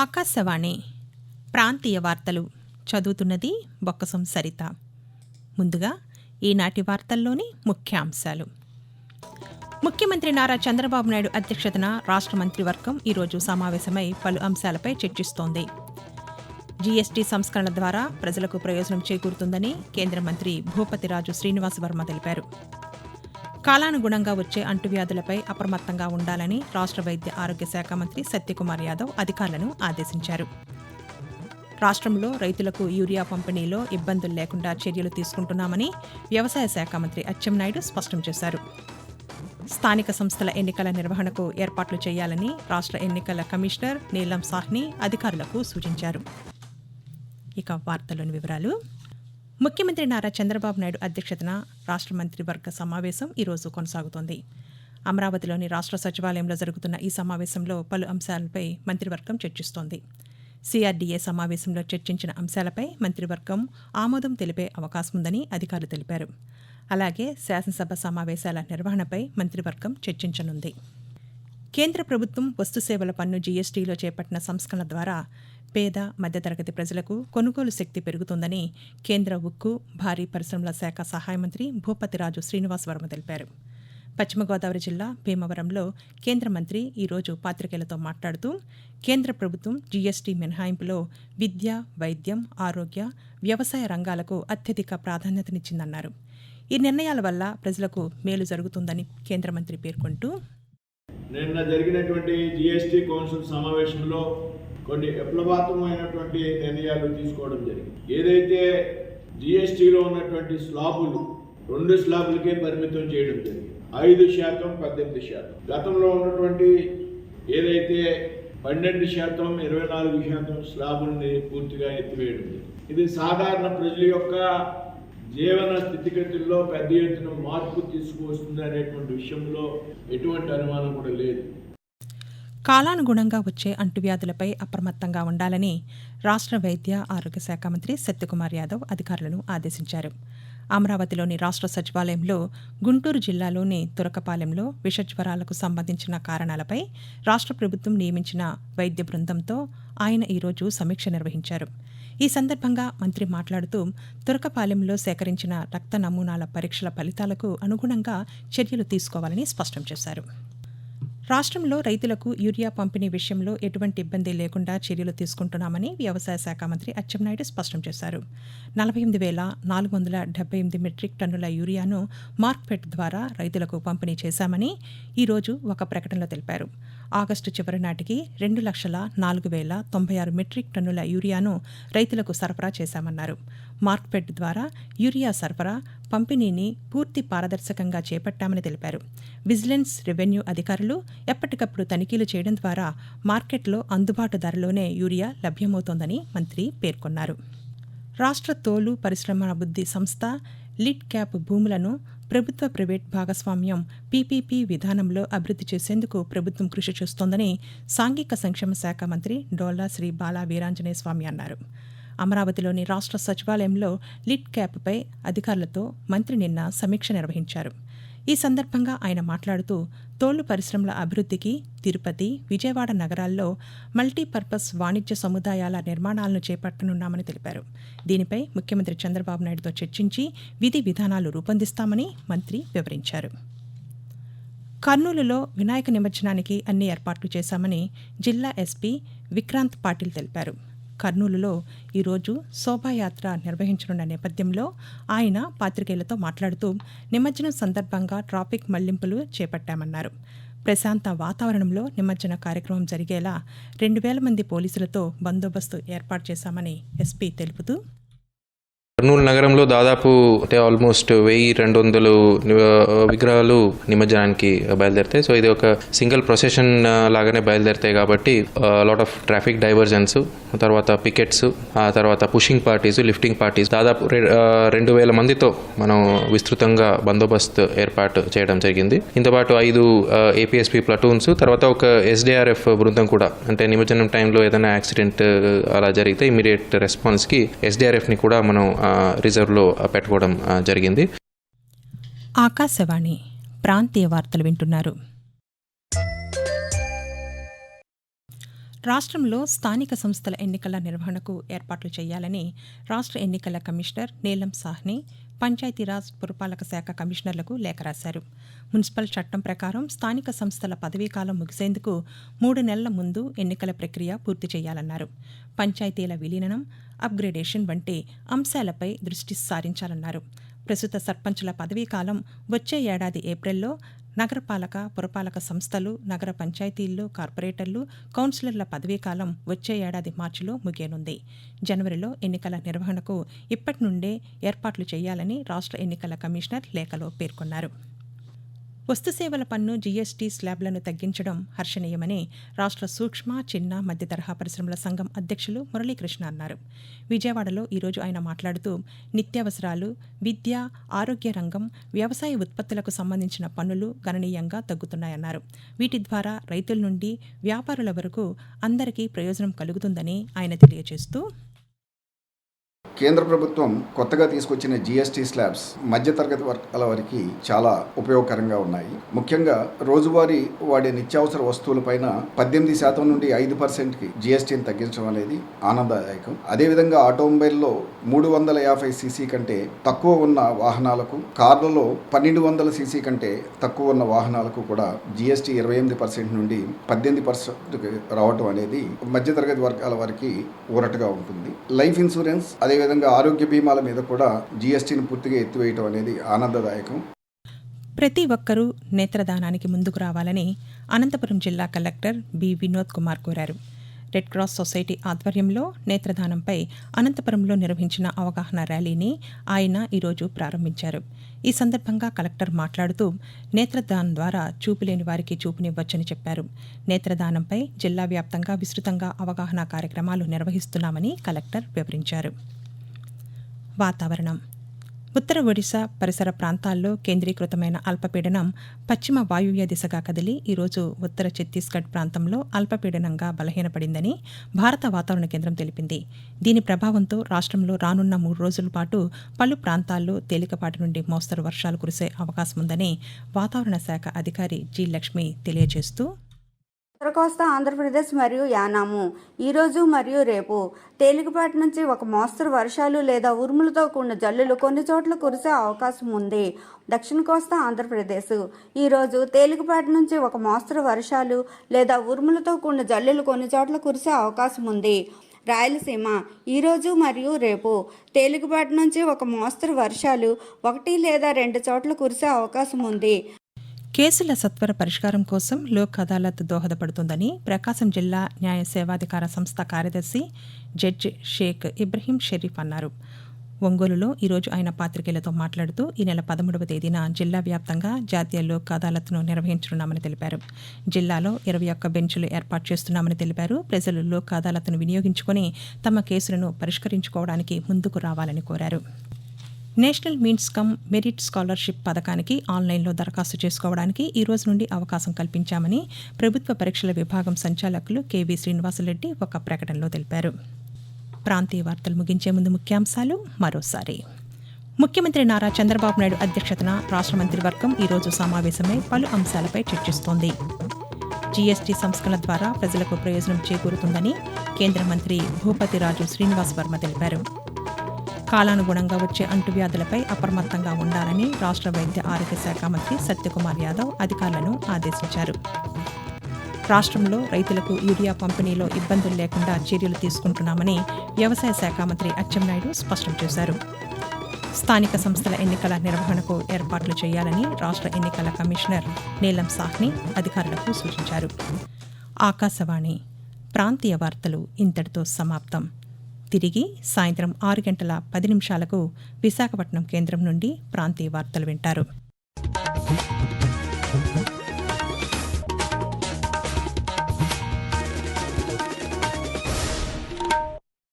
ఆకాశవాణి ప్రాంతీయ వార్తలు చదువుతున్నది బొక్కసం సరిత. ముందుగా ఈనాటి వార్తల్లోని ముఖ్యాంశాలు. ముఖ్యమంత్రి నారా చంద్రబాబు నాయుడు అధ్యక్షతన రాష్ట్ర మంత్రివర్గం ఈరోజు సమావేశమై పలు అంశాలపై చర్చిస్తోంది. జీఎస్టీ సంస్కరణ ద్వారా ప్రజలకు ప్రయోజనం చేకూరుతుందని కేంద్ర మంత్రి భూపతిరాజు శ్రీనివాస వర్మ తెలిపారు. కాలానుగుణంగా వచ్చే అంటువ్యాధులపై అప్రమత్తంగా ఉండాలని రాష్ట్ర వైద్య ఆరోగ్య శాఖ మంత్రి సత్యకుమార్ యాదవ్ అధికారులను ఆదేశించారు. రాష్ట్రంలో రైతులకు యూరియా పంపిణీలో ఇబ్బందులు లేకుండా చర్యలు తీసుకుంటున్నామని వ్యవసాయ శాఖ మంత్రి అచ్చెన్నాయుడు స్పష్టం చేశారు. స్థానిక సంస్థల ఎన్నికల నిర్వహణకు ఏర్పాట్లు చేయాలని రాష్ట్ర ఎన్నికల కమిషనర్ నీలం సాహ్ని అధికారులకు సూచించారు. ఇక వార్తలోని వివరాలు. ముఖ్యమంత్రి నారా చంద్రబాబు నాయుడు అధ్యక్షతన రాష్ట్ర మంత్రివర్గ సమావేశం ఈరోజు కొనసాగుతోంది. అమరావతిలోని రాష్ట్ర సచివాలయంలో జరుగుతున్న ఈ సమావేశంలో పలు అంశాలపై మంత్రివర్గం చర్చిస్తోంది. సిఆర్డీఏ సమావేశంలో చర్చించిన అంశాలపై మంత్రివర్గం ఆమోదం తెలిపే అవకాశం ఉందని అధికారులు తెలిపారు. అలాగే శాసనసభ సమావేశాల నిర్వహణపై మంత్రివర్గం చర్చించనుంది. కేంద్ర ప్రభుత్వం వస్తుసేవల పన్ను జీఎస్టీలో చేపట్టిన సంస్కరణ ద్వారా పేద మధ్యతరగతి ప్రజలకు కొనుగోలు శక్తి పెరుగుతుందని కేంద్ర ఉక్కు భారీ పరిశ్రమల శాఖ సహాయ మంత్రి భూపతిరాజు శ్రీనివాస్ వర్మ తెలిపారు. పశ్చిమ గోదావరి జిల్లా భీమవరంలో కేంద్ర మంత్రి ఈరోజు పాత్రికేయులతో మాట్లాడుతూ కేంద్ర ప్రభుత్వం జీఎస్టీ మినహాయింపులో విద్య వైద్యం ఆరోగ్య వ్యవసాయ రంగాలకు అత్యధిక ప్రాధాన్యతనిచ్చిందన్నారు. ఈ నిర్ణయాల వల్ల ప్రజలకు మేలు జరుగుతుందని కేంద్ర మంత్రి పేర్కొంటూ నిన్న జరిగినటువంటి జీఎస్టీ కౌన్సిల్ సమావేశంలో కొన్ని విప్లవాత్మకమైనటువంటి నిర్ణయాలు తీసుకోవడం జరిగింది. ఏదైతే జిఎస్టిలో ఉన్నటువంటి స్లాబులు రెండు స్లాబులకే పరిమితం చేయడం జరిగింది. ఐదు శాతం పద్దెనిమిది శాతం. గతంలో ఉన్నటువంటి ఏదైతే పన్నెండు శాతం ఇరవై నాలుగు శాతం స్లాబుల్ని పూర్తిగా ఎత్తివేయడం ఇది సాధారణ ప్రజల యొక్క జీవన స్థితిగతుల్లో పెద్ద ఎత్తున మార్పు తీసుకువస్తుంది అనేటువంటి విషయంలో ఎటువంటి అనుమానం కూడా లేదు. కాలానుగుణంగా వచ్చే అంటువ్యాధులపై అప్రమత్తంగా ఉండాలని రాష్ట్ర వైద్య ఆరోగ్య శాఖ మంత్రి సత్యకుమార్ యాదవ్ అధికారులను ఆదేశించారు. అమరావతిలోని రాష్ట్ర సచివాలయంలో గుంటూరు జిల్లాలోని తురకపాలెంలో విషజ్వరాలకు సంబంధించిన కారణాలపై రాష్ట్ర ప్రభుత్వం నియమించిన వైద్య బృందంతో ఆయన ఈరోజు సమీక్ష నిర్వహించారు. ఈ సందర్భంగా మంత్రి మాట్లాడుతూ తురకపాలెంలో సేకరించిన రక్త నమూనాల పరీక్షల ఫలితాలకు అనుగుణంగా చర్యలు తీసుకోవాలని స్పష్టం చేశారు. రాష్ట్రంలో రైతులకు యూరియా పంపిణీ విషయంలో ఎటువంటి ఇబ్బంది లేకుండా చర్యలు తీసుకుంటున్నామని వ్యవసాయ శాఖ మంత్రి అచ్చెన్నాయుడు స్పష్టం చేశారు. నలభై ఎనిమిది వేల నాలుగు వందల డెబ్బై ఎనిమిది మెట్రిక్ టన్నుల యూరియాను మార్క్ఫెడ్ ద్వారా రైతులకు పంపిణీ చేశామని ఈరోజు ఒక ప్రకటనలో తెలిపారు. ఆగస్టు చివరి నాటికి రెండు లక్షల నాలుగు వేల తొంభై ఆరు మెట్రిక్ టన్నుల యూరియాను రైతులకు సరఫరా చేశామన్నారు. మార్క్ఫెడ్ ద్వారా యూరియా సరఫరా పంపిణీని పూర్తి పారదర్శకంగా చేపట్టామని తెలిపారు. విజిలెన్స్ రెవెన్యూ అధికారులు ఎప్పటికప్పుడు తనిఖీలు చేయడం ద్వారా మార్కెట్లో అందుబాటు ధరలోనే యూరియా లభ్యమవుతోందని మంత్రి పేర్కొన్నారు. రాష్ట్ర తోలు పరిశ్రమాభివృద్ధి సంస్థ లిడ్ క్యాప్ భూములను ప్రభుత్వ ప్రైవేట్ భాగస్వామ్యం పీపీపీ విధానంలో అభివృద్ధి చేసేందుకు ప్రభుత్వం కృషి చేస్తోందని సాంఘిక సంక్షేమ శాఖ మంత్రి డోలా శ్రీ బాలా వీరాంజనేయ స్వామి అన్నారు. అమరావతిలోని రాష్ట్ర సచివాలయంలో లిట్ క్యాప్పై అధికారులతో మంత్రి నిన్న సమీక్ష నిర్వహించారు. ఈ సందర్భంగా ఆయన మాట్లాడుతూ తోలు పరిశ్రమల అభివృద్ధికి తిరుపతి విజయవాడ నగరాల్లో మల్టీపర్పస్ వాణిజ్య సముదాయాల నిర్మాణాలను చేపట్టనున్నామని తెలిపారు. దీనిపై ముఖ్యమంత్రి చంద్రబాబు నాయుడుతో చర్చించి విధి విధానాలు రూపొందిస్తామని మంత్రి వివరించారు. కర్నూలులో వినాయక నిమజ్జనానికి అన్ని ఏర్పాట్లు చేశామని జిల్లా ఎస్పీ విక్రాంత్ పాటిల్ తెలిపారు. కర్నూలులో ఈరోజు శోభాయాత్ర నిర్వహించనున్న నేపథ్యంలో ఆయన పాత్రికేయులతో మాట్లాడుతూ నిమజ్జనం సందర్భంగా ట్రాఫిక్ మళ్ళింపులు చేపట్టామన్నారు. ప్రశాంత వాతావరణంలో నిమజ్జన కార్యక్రమం జరిగేలా రెండు వేల మంది పోలీసులతో బందోబస్తు ఏర్పాటు చేశామని ఎస్పీ తెలుపుతూ కర్నూలు నగరంలో దాదాపు అంటే ఆల్మోస్ట్ వెయ్యి రెండు వందలు విగ్రహాలు నిమజ్జనానికి బయలుదేరుతాయి. సో ఇది ఒక సింగిల్ ప్రొసెషన్ లాగానే బయలుదేరుతాయి కాబట్టి లాట్ ఆఫ్ ట్రాఫిక్ డైవర్జన్స్ తర్వాత పికెట్స్ ఆ తర్వాత పుషింగ్ పార్టీస్ లిఫ్టింగ్ పార్టీస్ దాదాపు రెండు వేల మందితో మనం విస్తృతంగా బందోబస్తు ఏర్పాటు చేయడం జరిగింది. ఇంతపాటు ఐదు ఏపీఎస్పీ ప్లటూన్స్ తర్వాత ఒక ఎస్డిఆర్ఎఫ్ బృందం కూడా అంటే నిమజ్జనం టైంలో ఏదైనా యాక్సిడెంట్ అలా జరిగితే ఇమీడియట్ రెస్పాన్స్కి ఎస్డిఆర్ఎఫ్ని కూడా మనం రిజర్వ్లో పెట్టుకోవడం జరిగింది. ఆకాశవాణి ప్రాంతీయ వార్తలు వింటున్నారు. రాష్ట్రంలో స్థానిక సంస్థల ఎన్నికల నిర్వహణకు ఏర్పాట్లు చేయాలని రాష్ట్ర ఎన్నికల కమిషనర్ నీలం సాహ్ని పంచాయతీరాజ్ పురపాలక శాఖ కమిషనర్లకు లేఖ రాశారు. మున్సిపల్ చట్టం ప్రకారం స్థానిక సంస్థల పదవీకాలం ముగిసేందుకు మూడు నెలల ముందు ఎన్నికల ప్రక్రియ పూర్తి చేయాలన్నారు. పంచాయతీల విలీనం అప్గ్రేడేషన్ వంటి అంశాలపై దృష్టి సారించాలన్నారు. ప్రస్తుత సర్పంచుల పదవీకాలం వచ్చే ఏడాది ఏప్రిల్లో నగరపాలక పురపాలక సంస్థలు నగర పంచాయతీల్లో కార్పొరేటర్లు కౌన్సిలర్ల పదవీకాలం వచ్చే ఏడాది మార్చిలో ముగియనుంది. జనవరిలో ఎన్నికల నిర్వహణకు ఇప్పటి నుండే ఏర్పాట్లు చేయాలని రాష్ట్ర ఎన్నికల కమిషనర్ లేఖలో పేర్కొన్నారు. వస్తుసేవల పన్ను జీఎస్టీ స్లాబ్లను తగ్గించడం హర్షణీయమని రాష్ట్ర సూక్ష్మ చిన్న మధ్య తరహా పరిశ్రమల సంఘం అధ్యక్షులు మురళీకృష్ణ అన్నారు. విజయవాడలో ఈరోజు ఆయన మాట్లాడుతూ నిత్యావసరాలు విద్య ఆరోగ్య రంగం వ్యవసాయ ఉత్పత్తులకు సంబంధించిన పన్నులు గణనీయంగా తగ్గుతున్నాయన్నారు. వీటి ద్వారా రైతుల నుండి వ్యాపారుల వరకు అందరికీ ప్రయోజనం కలుగుతుందని ఆయన తెలియజేస్తూ కేంద్ర ప్రభుత్వం కొత్తగా తీసుకొచ్చిన జీఎస్టీ స్లాబ్స్ మధ్యతరగతి వర్గాల వారికి చాలా ఉపయోగకరంగా ఉన్నాయి. ముఖ్యంగా రోజువారీ వాడే నిత్యావసర వస్తువులపైన పద్దెనిమిది శాతం నుండి ఐదు పర్సెంట్కి జీఎస్టీని తగ్గించడం అనేది ఆనందదాయకం. అదేవిధంగా ఆటోమొబైల్లో మూడు వందల యాభై సీసీ కంటే తక్కువ ఉన్న వాహనాలకు కార్లలో పన్నెండు వందల సీసీ కంటే తక్కువ ఉన్న వాహనాలకు కూడా జీఎస్టీ ఇరవై ఎనిమిది పర్సెంట్ నుండి పద్దెనిమిది పర్సెంట్కి రావటం అనేది మధ్యతరగతి వర్గాల వారికి ఊరటగా ఉంటుంది. లైఫ్ ఇన్సూరెన్స్ అదేవిధంగా ఆరోగ్య బీమాల మీద కూడా జీఎస్టీని పూర్తిగా ఎత్తివేయటం అనేది ఆనందదాయకం. ప్రతి ఒక్కరూ నేత్రదానానికి ముందుకు రావాలని అనంతపురం జిల్లా కలెక్టర్ బి. వినోద్ కుమార్ కోరారు. రెడ్ క్రాస్ సొసైటీ ఆధ్వర్యంలో నేత్రదానంపై అనంతపురంలో నిర్వహించిన అవగాహన ర్యాలీని ఆయన ఈరోజు ప్రారంభించారు. ఈ సందర్భంగా కలెక్టర్ మాట్లాడుతూ నేత్రదానం ద్వారా చూపులేని వారికి చూపునివ్వచ్చని చెప్పారు. నేత్రదానంపై జిల్లా వ్యాప్తంగా విస్తృతంగా అవగాహన కార్యక్రమాలు నిర్వహిస్తున్నామని కలెక్టర్ వివరించారు. వాతావరణం. ఉత్తర ఒడిశా పరిసర ప్రాంతాల్లో కేంద్రీకృతమైన అల్పపీడనం పశ్చిమ వాయువ్య దిశగా కదిలి ఈరోజు ఉత్తర ఛత్తీస్గఢ్ ప్రాంతంలో అల్పపీడనంగా బలహీనపడిందని భారత వాతావరణ కేంద్రం తెలిపింది. దీని ప్రభావంతో రాష్ట్రంలో రానున్న మూడు రోజుల పాటు పలు ప్రాంతాల్లో తేలికపాటి నుండి మోస్తరు వర్షాలు కురిసే అవకాశం ఉందని వాతావరణ శాఖ అధికారి జి లక్ష్మి తెలియజేస్తూ ఉత్తరకోస్తా ఆంధ్రప్రదేశ్ మరియు యానాము. ఈరోజు మరియు రేపు. తేలికపాటి నుంచి ఒక మోస్తరు వర్షాలు లేదా ఉరుములతో కూడిన జల్లులు కొన్ని చోట్ల కురిసే అవకాశం ఉంది. దక్షిణ కోస్తా ఆంధ్రప్రదేశ్. ఈరోజు తేలికపాటి నుంచి ఒక మోస్తరు వర్షాలు లేదా ఉరుములతో కూడిన జల్లులు కొన్ని చోట్ల కురిసే అవకాశం ఉంది. రాయలసీమ. ఈరోజు మరియు రేపు. తేలికపాటి నుంచి ఒక మోస్తరు వర్షాలు ఒకటి లేదా రెండు చోట్ల కురిసే అవకాశం ఉంది. కేసుల సత్వర పరిష్కారం కోసం లోక్ అదాలత్ దోహదపడుతుందని ప్రకాశం జిల్లా న్యాయ సేవాధికార సంస్థ కార్యదర్శి జడ్జి షేక్ ఇబ్రహీం షరీఫ్ అన్నారు. ఒంగోలులో ఈరోజు ఆయన పాత్రికేయులతో మాట్లాడుతూ ఈ నెల పదమూడవ తేదీన జిల్లా వ్యాప్తంగా జాతీయ లోక్ అదాలత్ను నిర్వహించనున్నామని తెలిపారు. జిల్లాలో ఇరవై ఒక్క బెంచులు ఏర్పాటు చేస్తున్నామని తెలిపారు. ప్రజలు లోక్ అదాలత్ను వినియోగించుకొని తమ కేసులను పరిష్కరించుకోవడానికి ముందుకు రావాలని కోరారు. National means cum merit scholarship పథకానికి ఆన్లైన్లో దరఖాస్తు చేసుకోవడానికి ఈ రోజు నుండి అవకాశం కల్పించామని ప్రభుత్వ పరీక్షల విభాగం సంచాలకులు కెవి శ్రీనివాసరెడ్డి ఒక ప్రకటనలో తెలిపారు. ప్రాంతీయ వార్తలు ముగించే ముందు ముఖ్యాంశాలు మరోసారి. ముఖ్యమంత్రి నారా చంద్రబాబు నాయుడు అధ్యక్షతన రాష్ట్ర మంత్రివర్గం ఈరోజు సమావేశమై పలు అంశాలపై చర్చిస్తోంది. జీఎస్టీ సంస్కరణ ద్వారా ప్రజలకు ప్రయోజనం చేకూరుతుందని కేంద్ర మంత్రి భూపతి రాజు శ్రీనివాస్ వర్మ తెలిపారు. కాలానుగుణంగా వచ్చే అంటువ్యాధులపై అప్రమత్తంగా ఉండాలని రాష్ట్ర వైద్య ఆరోగ్య శాఖ మంత్రి సత్యకుమార్ యాదవ్ అధికారులను ఆదేశించారు. రాష్ట్రంలో రైతులకు యూరియా పంపిణీలో ఇబ్బందులు లేకుండా చర్యలు తీసుకుంటున్నామని వ్యవసాయ శాఖ మంత్రి అచ్చెన్నాయుడు స్పష్టం చేశారు. స్థానిక సంస్థల ఎన్నికల నిర్వహణకు ఏర్పాట్లు చేయాలని రాష్ట్ర ఎన్నికల కమిషనర్ నీలం సాహ్ని అధికారులకు సూచించారు. ఆకాశవాణి ప్రాంతీయ వార్తలు ఇంతటితో సమాప్తం. తిరిగి సాయంత్రం ఆరు గంటల పది నిమిషాలకు విశాఖపట్నం కేంద్రం నుండి ప్రాంతీయ వార్తలు వింటారు.